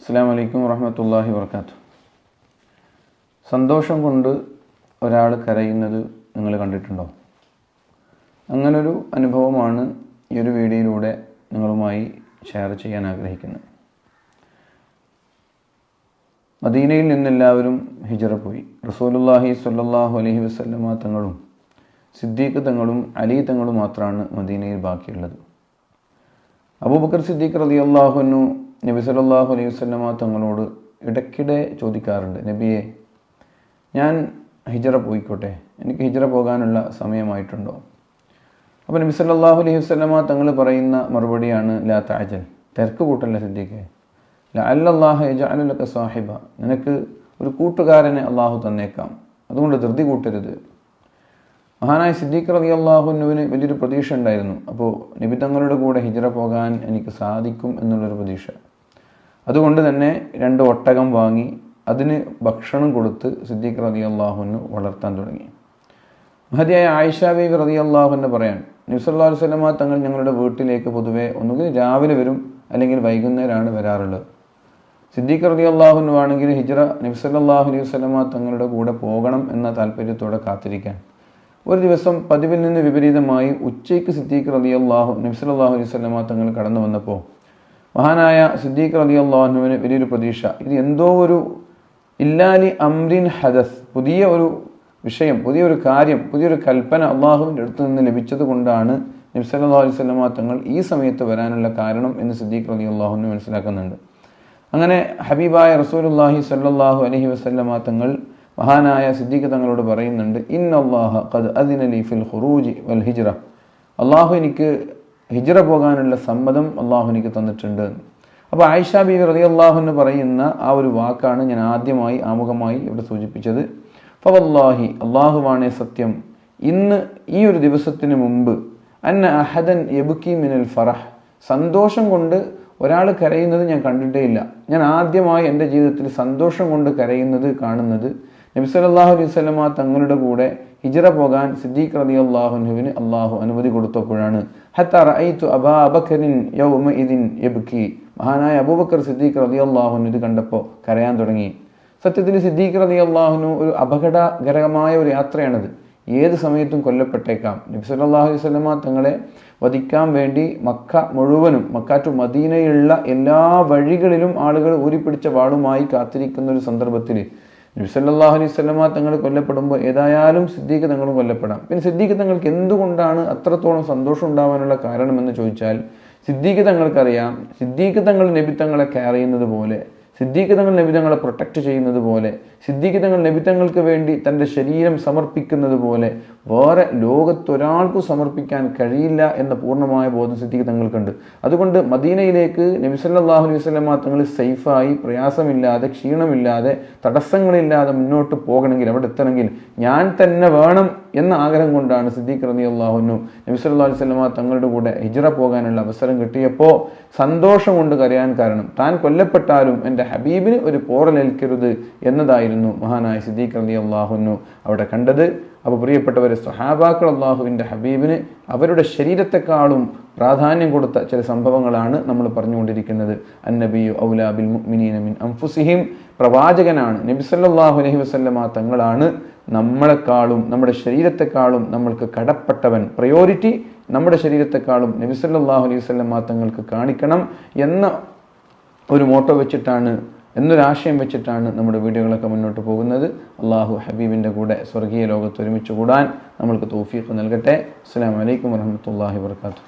അസ്സാം വലൈക്കും വറഹമത്തല്ലാഹി വർക്കാത്തു സന്തോഷം കൊണ്ട് ഒരാൾ കരയുന്നത് നിങ്ങൾ കണ്ടിട്ടുണ്ടോ? അങ്ങനൊരു അനുഭവമാണ് ഈ ഒരു വീഡിയോയിലൂടെ നിങ്ങളുമായി ഷെയർ ചെയ്യാൻ ആഗ്രഹിക്കുന്നത്. മദീനയിൽ നിന്നെല്ലാവരും ഹിജറ പോയി. റസൂലുല്ലാഹി സ്വല്ലല്ലാഹു അലഹി വസല്ലമ തങ്ങളും സിദ്ദീഖ് തങ്ങളും അലി തങ്ങളും മാത്രമാണ് മദീനയിൽ ബാക്കിയുള്ളത്. അബൂബക്കർ സിദ്ദീഖ് റതി അള്ളാഹുനു നബി സല്ലല്ലാഹു അലൈഹി വസല്ലമ തങ്ങളോട് ഇടയ്ക്കിടെ ചോദിക്കാറുണ്ട് നബിയെ ഞാൻ ഹിജറ പോയിക്കോട്ടെ? എനിക്ക് ഹിജറ പോകാനുള്ള സമയമായിട്ടുണ്ടോ? അപ്പോൾ നബി സല്ലാഹു അലൈഹി വസല്ലമ തങ്ങൾ പറയുന്ന മറുപടിയാണ് ലാ താജൽ തിരക്ക് കൂട്ടല്ല സിദ്ദീഖെ അല്ലാഹ് യജഅലുലക സാഹിബ നിനക്ക് ഒരു കൂട്ടുകാരനെ അള്ളാഹു തന്നേക്കാം. അതുകൊണ്ട് ധൃതി കൂട്ടരുത്. മഹാനായ സിദ്ദീഖ് റതി അള്ളാഹുനുവിന് വലിയൊരു പ്രതീക്ഷ ഉണ്ടായിരുന്നു. അപ്പോൾ നബി തങ്ങളുടെ കൂടെ ഹിജറ പോകാൻ എനിക്ക് സാധിക്കും എന്നുള്ളൊരു പ്രതീക്ഷ. അതുകൊണ്ട് തന്നെ രണ്ട് ഒട്ടകം വാങ്ങി അതിന് ഭക്ഷണം കൊടുത്ത് സിദ്ദീഖ് റതി അള്ളാഹുവിന് വളർത്താൻ തുടങ്ങി. മഹതിയായ ആയിഷ റതി അള്ളാഹുവിന് പറയാൻ നിസല്ലാ വസ്ലമ തങ്ങൾ ഞങ്ങളുടെ വീട്ടിലേക്ക് പൊതുവെ ഒന്നുകിൽ രാവിലെ വരും അല്ലെങ്കിൽ വൈകുന്നേരമാണ് വരാറുള്ളത്. സിദ്ദീഖ് റതി അള്ളാഹുനു ആണെങ്കിൽ ഹിജ്റ നബ്സല്ലാഹു അലൈഹി വസ്ലമ തങ്ങളുടെ കൂടെ പോകണം എന്ന താല്പര്യത്തോടെ കാത്തിരിക്കാൻ. ഒരു ദിവസം പതിവിൽ നിന്ന് വിപരീതമായി ഉച്ചയ്ക്ക് സിദ്ദീഖ് റതി അള്ളാഹു നബ്സല്ലാഹു അലൈഹി സ്വലമ തങ്ങൾ കടന്നു വന്നപ്പോൾ മഹാനായ സിദ്ദീഖ് അലി അള്ളാഹുവിന് വലിയൊരു പ്രതീക്ഷ. ഇത് എന്തോ ഒരു ഇല്ലാലി അംരിൻ ഹദസ് പുതിയ ഒരു വിഷയം പുതിയൊരു കാര്യം പുതിയൊരു കൽപ്പന അള്ളാഹുവിന്റെ അടുത്ത് നിന്ന് ലഭിച്ചത് കൊണ്ടാണ് നബ്സല്ലാ സ്വലമ തങ്ങൾ ഈ സമയത്ത് വരാനുള്ള കാരണം എന്ന് സിദ്ദീഖ് അലി അള്ളാഹുവിന് മനസ്സിലാക്കുന്നുണ്ട്. അങ്ങനെ ഹബീബായ റസൂലുല്ലാഹി സല്ലാഹു അലഹി വസ്ലമാ തങ്ങൾ മഹാനായ സിദ്ദീഖ് തങ്ങളോട് പറയുന്നുണ്ട് ഇന്നല്ലാഹ ഖദ് അദിനലി ഫിൽ ഖുറൂജി വൽ ഹിജ്റ. അള്ളാഹു എനിക്ക് ഹിജ്റ പോകാനുള്ള സമ്മതം അള്ളാഹു എനിക്ക് തന്നിട്ടുണ്ട്. അപ്പോൾ ആയിഷ ബി റതി അള്ളാഹു എന്ന് പറയുന്ന ആ ഒരു വാക്കാണ് ഞാൻ ആദ്യമായി ആമുഖമായി ഇവിടെ സൂചിപ്പിച്ചത്. ഫവല്ലാഹി അള്ളാഹുവാണേ സത്യം. ഇന്ന് ഈ ഒരു ദിവസത്തിന് മുമ്പ് അന്ന അഹദൻ യബുക്കി മിനൽ ഫറഹ്. സന്തോഷം കൊണ്ട് ഒരാൾ കരയുന്നത് ഞാൻ കണ്ടിട്ടേ ഇല്ല. ഞാൻ ആദ്യമായി എന്റെ ജീവിതത്തിൽ സന്തോഷം കൊണ്ട് കരയുന്നത് കാണുന്നത് നബി സല്ലല്ലാഹു അലൈഹി വസല്ലമ തങ്ങളുടെ കൂടെ ഹിജറ പോകാൻ സിദ്ദീഖ് റതി അള്ളാഹുനുവിന് അള്ളാഹു അനുമതി കൊടുത്തപ്പോഴാണ്. മഹാനായ അബൂബക്കർ സിദ്ദീഖ് റതി അള്ളാഹുനു ഇത് കണ്ടപ്പോൾ കരയാൻ തുടങ്ങി. സത്യത്തിൽ സിദ്ദീഖ് റതി അള്ളാഹുനു ഒരു അപകടകരമായ ഒരു യാത്രയാണത്. ഏത് സമയത്തും കൊല്ലപ്പെട്ടേക്കാം. നബി സല്ലാഹു അലൈഹി തങ്ങളെ വധിക്കാൻ വേണ്ടി മക്ക മുഴുവനും മക്കാറ്റു മദീനയുള്ള എല്ലാ വഴികളിലും ആളുകൾ ഊരിപ്പിടിച്ച വാളുമായി കാത്തിരിക്കുന്ന ഒരു സന്ദർഭത്തിൽ നബി സല്ലല്ലാഹു അലൈഹി വസല്ലമ തങ്ങൾ കൊല്ലപ്പെടുമ്പോൾ ഏതായാലും സിദ്ദീഖ് തങ്ങളും കൊല്ലപ്പെടാം. പിന്നെ സിദ്ദീഖ് തങ്ങൾക്ക് എന്തുകൊണ്ടാണ് അത്രത്തോളം സന്തോഷം ഉണ്ടാവാനുള്ള കാരണമെന്ന് ചോദിച്ചാൽ സിദ്ദീഖ് തങ്ങൾക്കറിയാം സിദ്ദീഖ് തങ്ങൾ നബി തങ്ങളെ കെയർ ചെയ്യുന്നത് പോലെ സിദ്ദീഖ് തങ്ങൾ നബിതങ്ങളെ പ്രൊട്ടക്റ്റ് ചെയ്യുന്നത് പോലെ സിദ്ദീഖ് തങ്ങൾ നബിതങ്ങൾക്ക് വേണ്ടി തന്റെ ശരീരം സമർപ്പിക്കുന്നത് പോലെ വേറെ ലോകത്തൊരാൾക്കും സമർപ്പിക്കാൻ കഴിയില്ല എന്ന പൂർണമായ ബോധം സിദ്ദീഖ് തങ്ങൾക്കുണ്ട് അതുകൊണ്ട് മദീനയിലേക്ക് നബി സല്ലല്ലാഹു അലൈഹി വസല്ലമ തങ്ങൾ സേഫായി പ്രയാസമില്ലാതെ ക്ഷീണമില്ലാതെ തടസ്സങ്ങളില്ലാതെ മുന്നോട്ട് പോകണമെങ്കിൽ അവിടെ എത്തണമെങ്കിൽ ഞാൻ തന്നെ വേണം എന്ന ആഗ്രഹം കൊണ്ടാണ് സിദ്ദീഖ് റതി അള്ളാഹുനു നബിസ്വല്ലാ സ്വലമ തങ്ങളുടെ കൂടെ ഹിജ്റ പോകാനുള്ള അവസരം കിട്ടിയപ്പോൾ സന്തോഷം കൊണ്ട് കരയാൻ കാരണം താൻ കൊല്ലപ്പെട്ടാലും എന്റെ ഹബീബിന് ഒരു പോറലേൽക്കരുത് എന്നതായിരുന്നു മഹാനായ സിദ്ദീഖ് റതി അള്ളാഹുനു അവിടെ കണ്ടത്. അപ്പോൾ പ്രിയപ്പെട്ടവരെ സഹാബാക്കൾ അള്ളാഹുവിന്റെ ഹബീബിന് അവരുടെ ശരീരത്തെക്കാളും പ്രാധാന്യം കൊടുത്ത ചില സംഭവങ്ങളാണ് നമ്മൾ പറഞ്ഞുകൊണ്ടിരിക്കുന്നത്. അന്നബിയു ഔലാബിൽ മിൻ അംഫുസിഹിം പ്രവാചകനാണ് നബിസല്ലാഹു അലഹി വസല്ലമ തങ്ങളാണ് നമ്മളെക്കാളും നമ്മുടെ ശരീരത്തെക്കാളും നമ്മൾക്ക് കടപ്പെട്ടവൻ പ്രയോറിറ്റി നമ്മുടെ ശരീരത്തെക്കാളും നബി സല്ലല്ലാഹു അലൈഹി വസല്ലമ തങ്ങൾക്ക് കാണിക്കണം എന്ന ഒരു മോട്ടോ വെച്ചിട്ടാണ് എന്നൊരാശയം വെച്ചിട്ടാണ് നമ്മുടെ വീഡിയോകളൊക്കെ മുന്നോട്ട് പോകുന്നത്. അള്ളാഹു ഹബീബിന്റെ കൂടെ സ്വർഗീയ ലോകത്ത് ഒരുമിച്ച് കൂടാൻ നമ്മൾക്ക് തോഫീഖ് നൽകട്ടെ. അസ്സാം വലൈക്കും വർഹമത്തല്ലാഹി വർക്കാത്തു